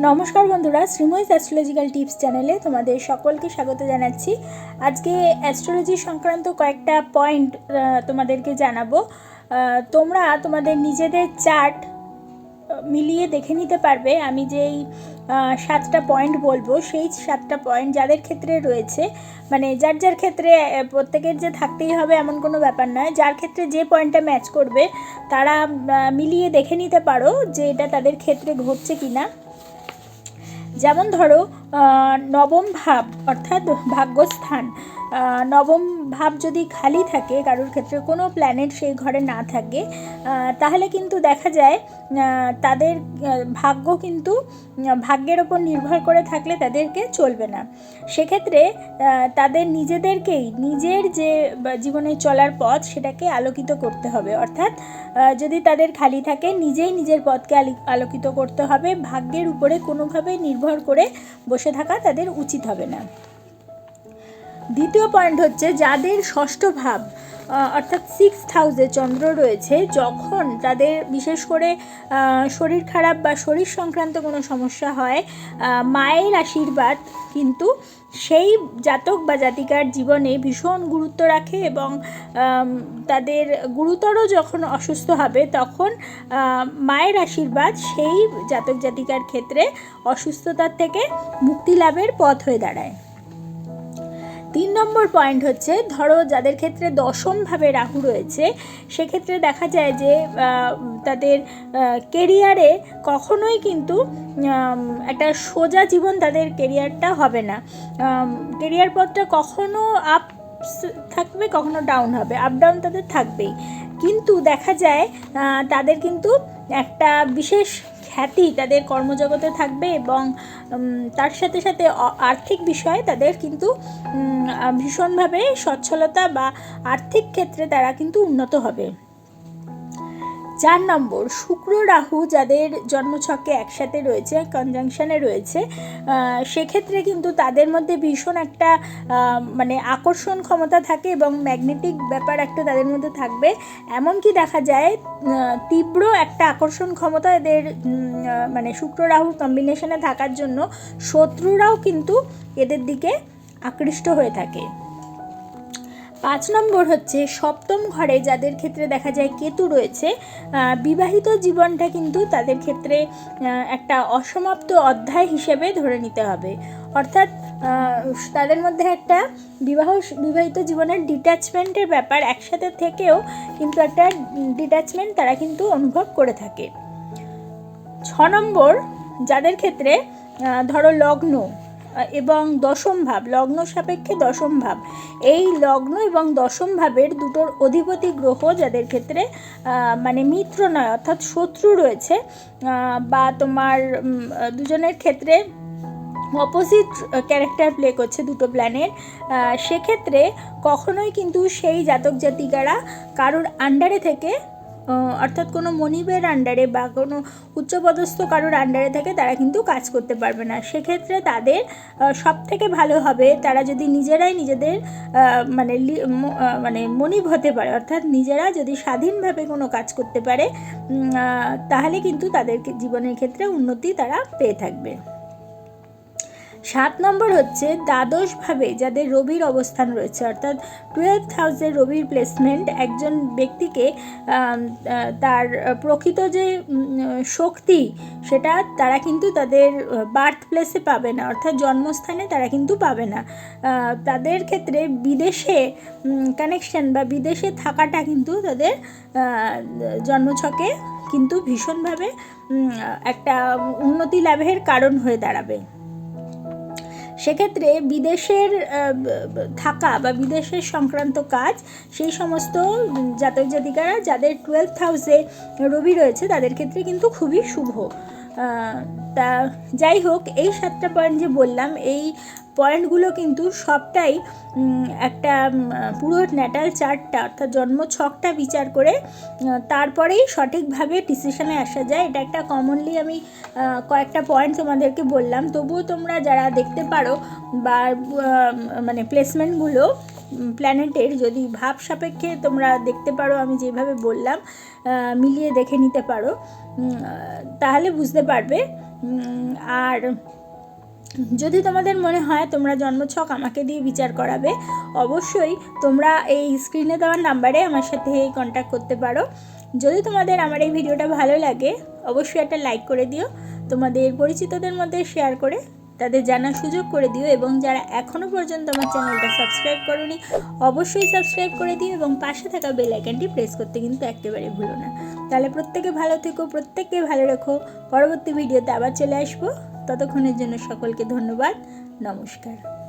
নমস্কার বন্ধুরা Sreemoyee astrological tips চ্যানেলে তোমাদের সকলকে স্বাগত জানাচ্ছি। আজকে অ্যাস্ট্রোলজি সংক্রান্ত কয়েকটা পয়েন্ট তোমাদেরকে জানাব। তোমরা তোমাদের নিজেদের চার্ট মিলিয়ে দেখে নিতে পারবে। আমি যেই সাতটা পয়েন্ট বলব, সেই সাতটা পয়েন্ট যাদের ক্ষেত্রে রয়েছে মানে যার যার ক্ষেত্রে প্রত্যেকের যে থাকতেই হবে এমন কোনো ব্যাপার নয়। যার ক্ষেত্রে যে পয়েন্টটা ম্যাচ করবে, তারা মিলিয়ে দেখে নিতে পারো যে এটা তাদের ক্ষেত্রে ঘটছে কি না যেমন ধরো নবম ভাব অর্থাৎ ভাগ্যস্থান। নবম ভাব যদি খালি থাকে, কারোর ক্ষেত্রে কোনো প্ল্যানেট সেই ঘরে না থাকে তাহলে কিন্তু দেখা যায় তাদের ভাগ্য কিন্তু ভাগ্যের ওপর নির্ভর করে থাকলে তাদেরকে চলবে না। সেক্ষেত্রে তাদের নিজেদেরকেই, নিজের যে জীবনে চলার পথ, সেটাকে আলোকিত করতে হবে। অর্থাৎ যদি তাদের খালি থাকে, নিজেই নিজের পথকে আলি- আলোকিত করতে হবে। ভাগ্যের উপরে কোনোভাবে নির্ভর করে বসে থাকা তাদের উচিত হবে না। দ্বিতীয় পয়েন্ট হচ্ছে যাদের ষষ্ঠ ভাব অর্থাৎ সিক্স হাউসে চন্দ্র রয়েছে, যখন তাদের বিশেষ করে শরীর খারাপ বা শরীর সংক্রান্ত কোনো সমস্যা হয় মায়ের আশীর্বাদ কিন্তু সেই জাতক বা জাতিকার জীবনে ভীষণ গুরুত্ব রাখে এবং তাদের গুরুতর যখন অসুস্থ হবে তখন মায়ের আশীর্বাদ সেই জাতক জাতিকার ক্ষেত্রে অসুস্থতার থেকে মুক্তি লাভের পথ হয়ে দাঁড়ায়। তিন নম্বর পয়েন্ট হচ্ছে, ধরো যাদের ক্ষেত্রে দশমভাবে রাহু রয়েছে, সেক্ষেত্রে দেখা যায় যে তাদের কেরিয়ারে কখনোই কিন্তু একটা সোজা জীবন তাদের কেরিয়ারটা হবে না। কেরিয়ার পথটা কখনো আপ থাকবে, কখনো ডাউন হবে। আপ ডাউন তাদের থাকবেই। কিন্তু দেখা যায় তাদের কিন্তু একটা বিশেষ খ্যাতি তাদের কর্মজগতে থাকবে এবং তার সাথে সাথে আর্থিক বিষয়ে তাদের কিন্তু ভীষণভাবে সচ্ছলতা বা আর্থিক ক্ষেত্রে তারা কিন্তু উন্নত হবে। চার নম্বর, শুক্র রাহু যাদের জন্মছকে একসাথে রয়েছে কনজাংশনে রয়েছে সেক্ষেত্রে কিন্তু তাদের মধ্যে ভীষণ একটা মানে আকর্ষণ ক্ষমতা থাকে এবং ম্যাগনেটিক ব্যাপার একটা তাদের মধ্যে থাকবে। এমনকি দেখা যায় তীব্র একটা আকর্ষণ ক্ষমতা এদের মানে শুক্র রাহুর কম্বিনেশনে থাকার জন্য শত্রুরাও কিন্তু এদের দিকে আকৃষ্ট হয়ে থাকে। পাঁচ নম্বর হচ্ছে সপ্তম ঘরে যাদের ক্ষেত্রে দেখা যায় কেতু রয়েছে বিবাহিত জীবনটা কিন্তু তাদের ক্ষেত্রে একটা অসমাপ্ত অধ্যায় হিসেবে ধরে নিতে হবে। অর্থাৎ তাদের মধ্যে একটা বিবাহ, বিবাহিত জীবনের ডিট্যাচমেন্টের ব্যাপার একসাথে থেকেও কিন্তু একটা ডিট্যাচমেন্ট তারা কিন্তু অনুভব করে থাকে। ছ নম্বর, যাদের ক্ষেত্রে ধরো লগ্ন এবং দশম ভাব, লগ্ন সাপেক্ষে দশম ভাব। এই লগ্ন এবং দশম ভাবের দুটোর অধিপতি গ্রহ যাদের ক্ষেত্রে মানে মিত্র নয়, অর্থাৎ শত্রু রয়েছে বা তোমার দুজনের ক্ষেত্রে অপোজিট ক্যারেক্টার প্লে করছে দুটো প্ল্যানের সেক্ষেত্রে কখনোই কিন্তু সেই জাতক জাতিকারা কারোর আন্ডারে থেকে অর্থাৎ কোনো মনিবের আন্ডারে বা কোনো উচ্চপদস্থ কারোর আন্ডারে থাকে তারা কিন্তু কাজ করতে পারবে না। সেক্ষেত্রে তাদের সব থেকে ভালো হবে তারা যদি নিজেরাই নিজেদের মানে মানে মনিব হতে পারে, অর্থাৎ নিজেরা যদি স্বাধীনভাবে কোনো কাজ করতে পারে তাহলে কিন্তু তাদের জীবনের ক্ষেত্রে উন্নতি তারা পেয়ে থাকবে। সাত নম্বর হচ্ছে দ্বাদশভাবে যাদের রবির অবস্থান রয়েছে, অর্থাৎ টুয়েলভ হাউসে রবির প্লেসমেন্ট একজন ব্যক্তিকে তার প্রকৃত যে শক্তি সেটা তারা কিন্তু তাদের বার্থ প্লেসে পাবে না, অর্থাৎ জন্মস্থানে তারা কিন্তু পাবে না। তাদের ক্ষেত্রে বিদেশে কানেকশন বা বিদেশে থাকাটা কিন্তু তাদের জন্মছকে কিন্তু ভীষণভাবে একটা উন্নতি লাভের কারণ হয়ে দাঁড়াবে। সেক্ষেত্রে বিদেশের থাকা বা বিদেশের সংক্রান্ত কাজ, সেই সমস্ত জাতক জাতিকারা যাদের টুয়েলভ হাউসে রবি রয়েছে, তাদের ক্ষেত্রে কিন্তু খুবই শুভ। তা যাই হোক, এই সাতটা পয়েন্ট যে বললাম, এই পয়েন্টগুলো কিন্তু সবটাই একটা পুরো ন্যাটাল চার্টটা অর্থাৎ জন্ম ছকটা বিচার করে তারপরেই সঠিকভাবে ডিসিশনে আসা যায়। এটা একটা কমনলি আমি কয়েকটা পয়েন্ট তোমাদেরকে বললাম। তবুও তোমরা যারা দেখতে পারো বা মানে প্লেসমেন্টগুলো প্ল্যানেটের যদি ভাব সাপেক্ষে তোমরা দেখতে পারো, আমি যেভাবে বললাম মিলিয়ে দেখে নিতে পারো তাহলে বুঝতে পারবে। আর যদি তোমাদের মনে হয় তোমরা জন্মছক আমাকে দিয়ে বিচার করাবে, অবশ্যই তোমরা এই স্ক্রিনে দেওয়ার নাম্বারে আমার সাথে কন্ট্যাক্ট করতে পারো। যদি তোমাদের আমার এই ভিডিওটা ভালো লাগে, অবশ্যই একটা লাইক করে দিও। তোমাদের পরিচিতদের মধ্যে শেয়ার করে তাদের জানার সুযোগ করে দিও এবং যারা এখনও পর্যন্ত আমার চ্যানেলটা সাবস্ক্রাইব করোনি, অবশ্যই সাবস্ক্রাইব করে দিও এবং পাশে থাকা বেল আইকনটি প্রেস করতে কিন্তু একেবারে ভুলো না। তাহলে প্রত্যেকে ভালো থেকো, প্রত্যেককে ভালো রেখো। পরবর্তী ভিডিওতে আবার চলে আসব। ততক্ষণের জন্য সকলকে ধন্যবাদ। নমস্কার।